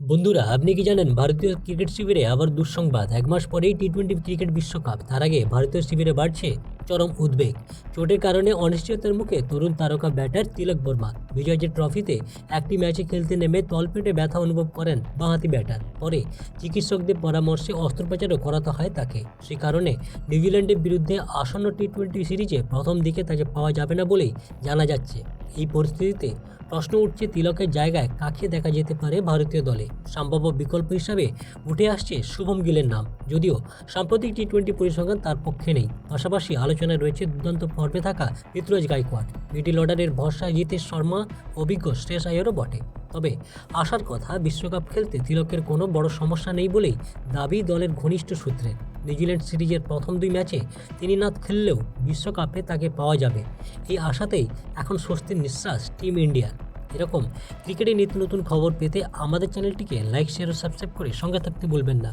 বন্ধুরা, আপনি কি জানেন ভারতীয় ক্রিকেট শিবিরে আবার দুঃসংবাদ? এক মাস পরেই টি টোয়েন্টি ক্রিকেট বিশ্বকাপ। তার আগে ভারতীয় শিবিরে বাড়ছে চরম উদ্বেগ। চোটের কারণে অনিশ্চয়তার মুখে তরুণ তারকা ব্যাটার তিলক বর্মা। বিজয়জি ট্রফিতে একটি ম্যাচে খেলতে নেমে তলপেটে ব্যথা অনুভব করেন বাঁহাতি ব্যাটার। পরে চিকিৎসকদের পরামর্শে অস্ত্রোপচারও করাতে হয় তাকে। সে কারণে নিউজিল্যান্ডের বিরুদ্ধে আসন্ন টি টোয়েন্টি সিরিজে প্রথম দিকে তাকে পাওয়া যাবে না বলেই জানা যাচ্ছে। এই পরিস্থিতিতে প্রশ্ন উঠছে তিলকের জায়গায় কাকে দেখা যেতে পারে ভারতীয় দলে। সম্ভাব্য বিকল্প হিসাবে উঠে আসছে শুভম গিলের নাম। যদিও সাম্প্রতিক টি টোয়েন্টি পরিসংখ্যান তার পক্ষে নেই। পাশাপাশি আলোচনায় রয়েছে দুর্দান্ত ফর্মে থাকা ঋতুরাজ গাইকোয়াড মিডিল অর্ডারের ভরসা জিতেশ শর্মা অভিজ্ঞ শ্রেষ আয়ারও বটে। তবে আসার কথা, বিশ্বকাপ খেলতে তিলকের কোনো বড় সমস্যা নেই বলেই দাবি দলের ঘনিষ্ঠ সূত্রে। নিউজিল্যান্ড সিরিজের প্রথম দুই ম্যাচে তিনি না খেললেও বিশ্বকাপে তাকে পাওয়া যাবে। এই আশাতেই এখন স্বস্তির নিঃশ্বাস টিম ইন্ডিয়ার। এরকম ক্রিকেটে নিত্য নতুন খবর পেতে আমাদের চ্যানেলটিকে লাইক শেয়ার ও সাবস্ক্রাইব করে সঙ্গে থাকতে বলবেন না।